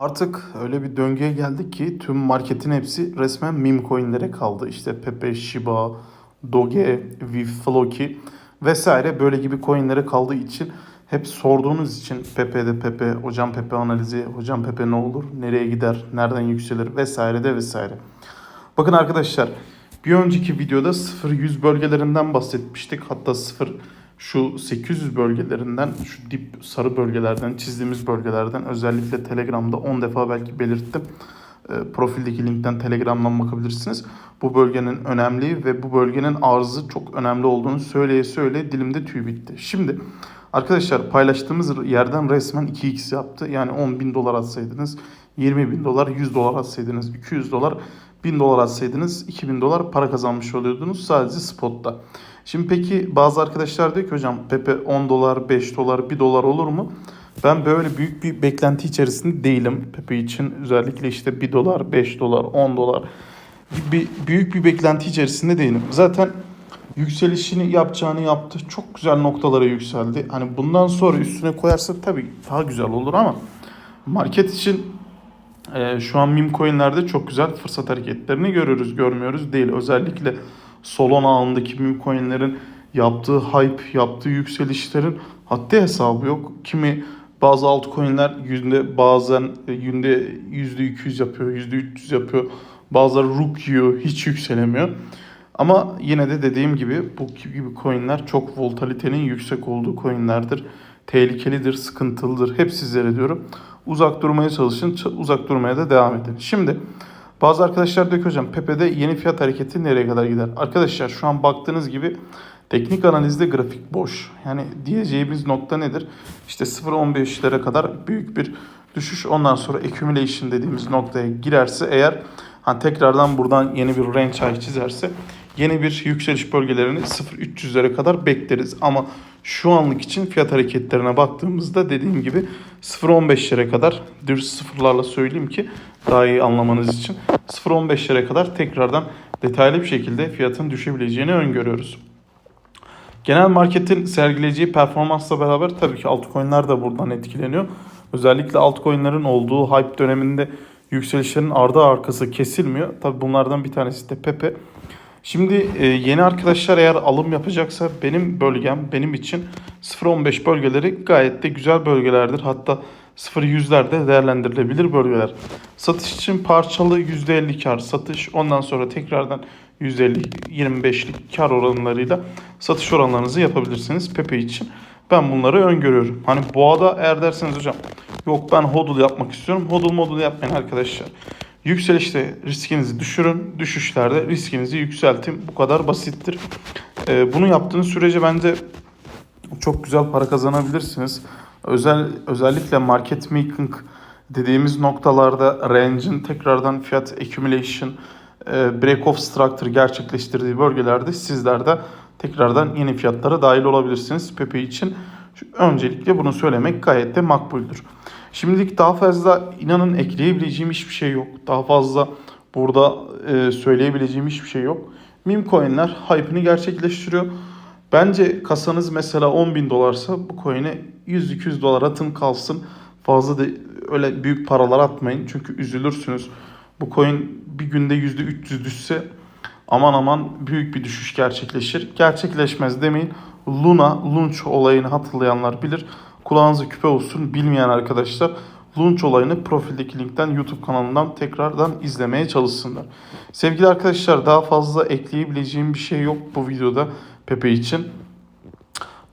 Artık öyle bir döngüye geldik ki tüm marketin hepsi resmen meme coinlere kaldı. İşte Pepe, Shiba, Doge, Floki vesaire böyle gibi coinlere kaldığı için hep sorduğunuz için Pepe'de Pepe, hocam Pepe analizi, hocam Pepe ne olur, nereye gider, nereden yükselir vesaire de vesaire. Bakın arkadaşlar bir önceki videoda 0-100 bölgelerinden bahsetmiştik. Hatta 0 şu 800 bölgelerinden, şu dip sarı bölgelerden, çizdiğimiz bölgelerden özellikle Telegram'da 10 defa belki belirttim. E, profildeki linkten Telegram'dan bakabilirsiniz. Bu bölgenin önemli ve bu bölgenin arzı çok önemli olduğunu söyleye söyleye dilimde tüy bitti. Şimdi arkadaşlar paylaştığımız yerden resmen 2x yaptı. Yani 10 bin dolar atsaydınız 20 bin dolar, 100 dolar atsaydınız 200 dolar, 1000 dolar atsaydınız 2000 dolar para kazanmış oluyordunuz sadece spotta. Şimdi peki bazı arkadaşlar diyor ki hocam Pepe 10 dolar, 5 dolar, 1 dolar olur mu? Ben böyle büyük bir beklenti içerisinde değilim Pepe için. Özellikle işte 1 dolar, 5 dolar, 10 dolar bir, büyük bir beklenti içerisinde değilim. Zaten yükselişini yapacağını yaptı. Çok güzel noktalara yükseldi. Hani bundan sonra üstüne koyarsa tabii daha güzel olur ama market için e, şu an meme coinlerde çok güzel fırsat hareketlerini görüyoruz, görmüyoruz değil. Özellikle Solana ağındaki meme yaptığı hype, yaptığı yükselişlerin haddi hesabı yok. Kimi bazı altcoin'ler yüzde bazen e, yüzde yüzde 200 yapıyor, yüzde 300 yapıyor. Bazıları rook yiyor, hiç yükselemiyor. Ama yine de dediğim gibi bu gibi coinler çok volatilitenin yüksek olduğu coinlerdir. Tehlikelidir, sıkıntılıdır. Hep sizlere diyorum. Uzak durmaya çalışın, uzak durmaya da devam edin. Şimdi bazı arkadaşlar diyor ki hocam Pepe'de yeni fiyat hareketi nereye kadar gider? Arkadaşlar şu an baktığınız gibi teknik analizde grafik boş. Yani diyeceğimiz nokta nedir? İşte 0.15'lere kadar büyük bir düşüş. Ondan sonra accumulation dediğimiz noktaya girerse eğer hani tekrardan buradan yeni bir range high çizerse yeni bir yükseliş bölgelerini 0.300'lere kadar bekleriz. Ama şu anlık için fiyat hareketlerine baktığımızda dediğim gibi 0.15'lere kadar düz sıfırlarla söyleyeyim ki daha iyi anlamanız için 0.15'lere kadar tekrardan detaylı bir şekilde fiyatın düşebileceğini öngörüyoruz. Genel marketin sergileyeceği performansla beraber tabii ki altcoin'ler de buradan etkileniyor. Özellikle altcoin'lerin olduğu hype döneminde yükselişlerin ardı arkası kesilmiyor. Tabii bunlardan bir tanesi de Pepe. Şimdi e, yeni arkadaşlar eğer alım yapacaksa benim bölgem benim için 0.15 bölgeleri gayet de güzel bölgelerdir. Hatta 0.100'ler de değerlendirilebilir bölgeler. Satış için parçalı %50 kar satış ondan sonra tekrardan %50-25'lik kar oranlarıyla satış oranlarınızı yapabilirsiniz Pepe için. Ben bunları öngörüyorum. Hani boğada eğer derseniz hocam yok ben hodl yapmak istiyorum. Hodl modul yapmayın arkadaşlar. Yükselişte riskinizi düşürün. Düşüşlerde riskinizi yükseltin. Bu kadar basittir. Ee, bunu yaptığınız sürece bence çok güzel para kazanabilirsiniz. Özel özellikle market making dediğimiz noktalarda range'in tekrardan fiyat accumulation, e, break off structure gerçekleştirdiği bölgelerde sizler de tekrardan yeni fiyatlara dahil olabilirsiniz. Pepe için öncelikle bunu söylemek gayet de makbuldür. Şimdilik daha fazla inanın ekleyebileceğim hiçbir şey yok. Daha fazla burada e, söyleyebileceğim hiçbir şey yok. Meme coinler hype'ını gerçekleştiriyor. Bence kasanız mesela 10 bin dolarsa bu coin'e 100-200 dolar atın kalsın. Fazla da öyle büyük paralar atmayın. Çünkü üzülürsünüz. Bu coin bir günde %300 düşse aman aman büyük bir düşüş gerçekleşir. Gerçekleşmez demeyin. Luna, Launch olayını hatırlayanlar bilir. Kulağınıza küpe olsun bilmeyen arkadaşlar Launch olayını profildeki linkten YouTube kanalından tekrardan izlemeye çalışsınlar. Sevgili arkadaşlar daha fazla ekleyebileceğim bir şey yok bu videoda Pepe için.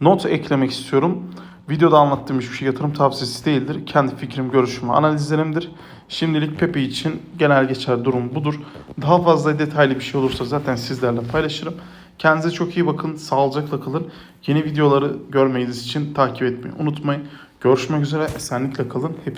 Not eklemek istiyorum. Videoda anlattığım hiçbir şey yatırım tavsiyesi değildir. Kendi fikrim, görüşüm, analizlerimdir. Şimdilik Pepe için genel geçer durum budur. Daha fazla detaylı bir şey olursa zaten sizlerle paylaşırım. Kendinize çok iyi bakın, sağlıcakla kalın. Yeni videoları görmeniz için takip etmeyi unutmayın. Görüşmek üzere, esenlikle kalın. Hepsi